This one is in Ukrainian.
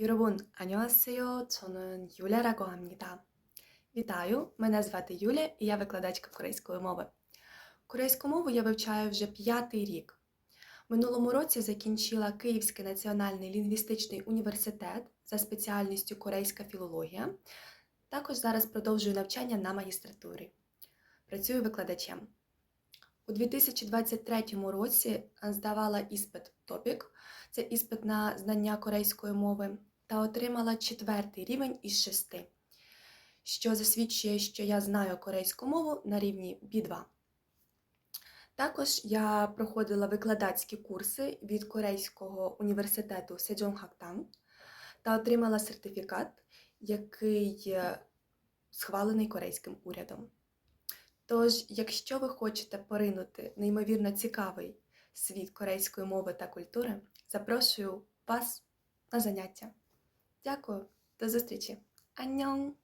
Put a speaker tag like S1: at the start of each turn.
S1: 여러분, 안녕하세요. 저는 Юля라고 합니다. Вітаю! Мене звати Юля і я викладачка корейської мови. Корейську мову я вивчаю вже п'ятий рік. Минулому році закінчила Київський національний лінгвістичний університет за спеціальністю корейська філологія. Також зараз продовжую навчання на магістратурі. Працюю викладачем. У 2023 році здавала іспит Топік, це іспит на знання корейської мови та отримала четвертий рівень із шести, що засвідчує, що я знаю корейську мову на рівні B2. Також я проходила викладацькі курси від Корейського університету Седжонгхактан та отримала сертифікат, який е, схвалений корейським урядом. Тож, якщо ви хочете поринути неймовірно цікавий світ корейської мови та культури, запрошую вас на заняття. Дякую, до зустрічі! Аньон!